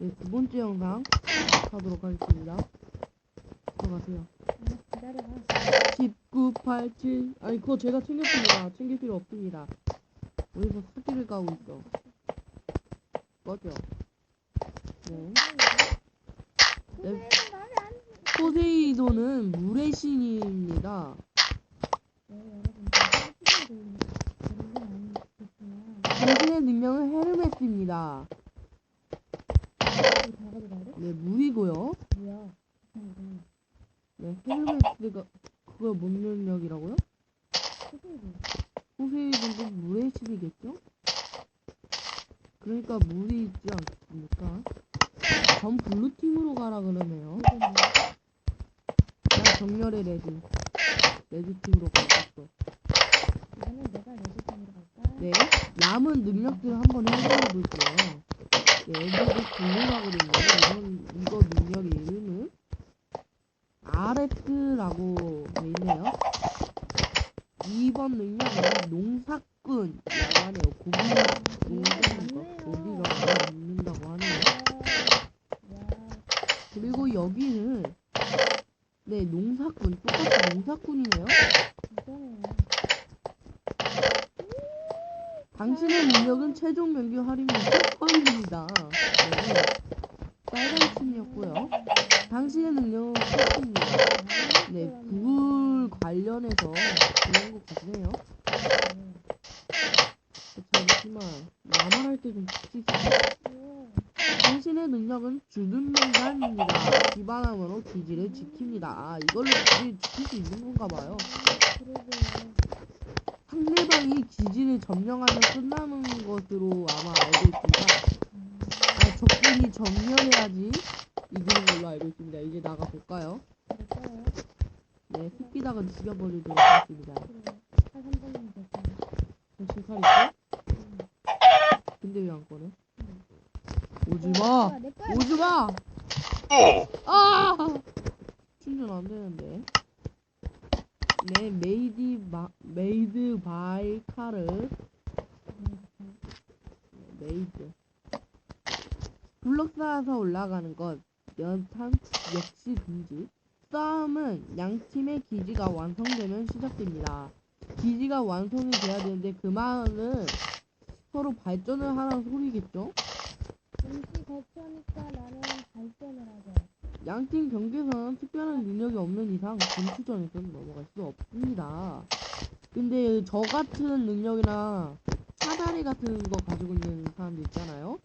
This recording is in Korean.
네, 두 번째 영상 하도록 하겠습니다. 들어가세요. 아, 기다려봐. 1987 아니 그거 제가 챙겼습니다. 챙길 필요 없습니다. 어디서 사기를 까고 있어. 꺼져. 네. 네. 포세이돈은 물의 신입니다. 당신의 능력은 헤르메스입니다. 네, 물이고요. 뭐야. 네, 헤르메스가 그거 뭔 능력이라고요? 포세이돈도 물의 신이겠죠? 그러니까 물이 있지 않습니까? 전 블루팀으로 가라 그러네요. 나 정렬의 레드. 레드팀으로 가겠어. 이거는 내가 레드팀으로 갈까? 네, 남은 능력들 한번 해보해 볼게요. 네, 여기도 궁금하거든요. 이건, 이거 능력의 이름은 아레트라고 돼 있네요. 2번 능력은 농사꾼이라고 하네요. 고기, 농사꾼과 고기가 먹는다고 하네요. 와. 그리고 여기는 네, 농사꾼. 똑같이 농사꾼이네요. 당신의 능력은 최종 명령 할인이 10번입니다. 네. 빨간 팀이었고요. 당신의 능력은 패스입니다. 네, 불 관련해서 그런 것 같네요. 잠시만, 나만 할 때 좀 지키세요. 당신의 능력은 주둔 명단입니다. 기반함으로 기지를 지킵니다. 아, 이걸로 기지를 지킬 수 있는 건가 봐요. 상대방이 기지를 점령하면 끝나는 것으로 아마 알고 있습니다. 아, 적군이 점령해야지 이기는 걸로 알고 있습니다. 이제 나가 볼까요? 그럴까요? 네, 습기닥은 죽여버리도록 하겠습니다. 그래. 한 3번이면 됐다. 정신 차리고. 근데 왜 안 꺼내? 오지 마! 내 거야. 오지 마! 아! 충전 안 되는데. 네, 메이디 마, 메이드 바이 카르. 메이드. 블록 쌓아서 올라가는 것. 연탄 역시 금지. 싸움은 양 팀의 기지가 완성되면 시작됩니다. 기지가 완성이 돼야 되는데 그 말은 서로 발전을 하라는 소리겠죠? 임시 거처니까 나는 발전을 하자. 양팀 경기에서는 특별한 능력이 없는 이상 전투전에서는 넘어갈 수 없습니다. 근데 저 같은 능력이나 사다리 같은 거 가지고 있는 사람들 있잖아요.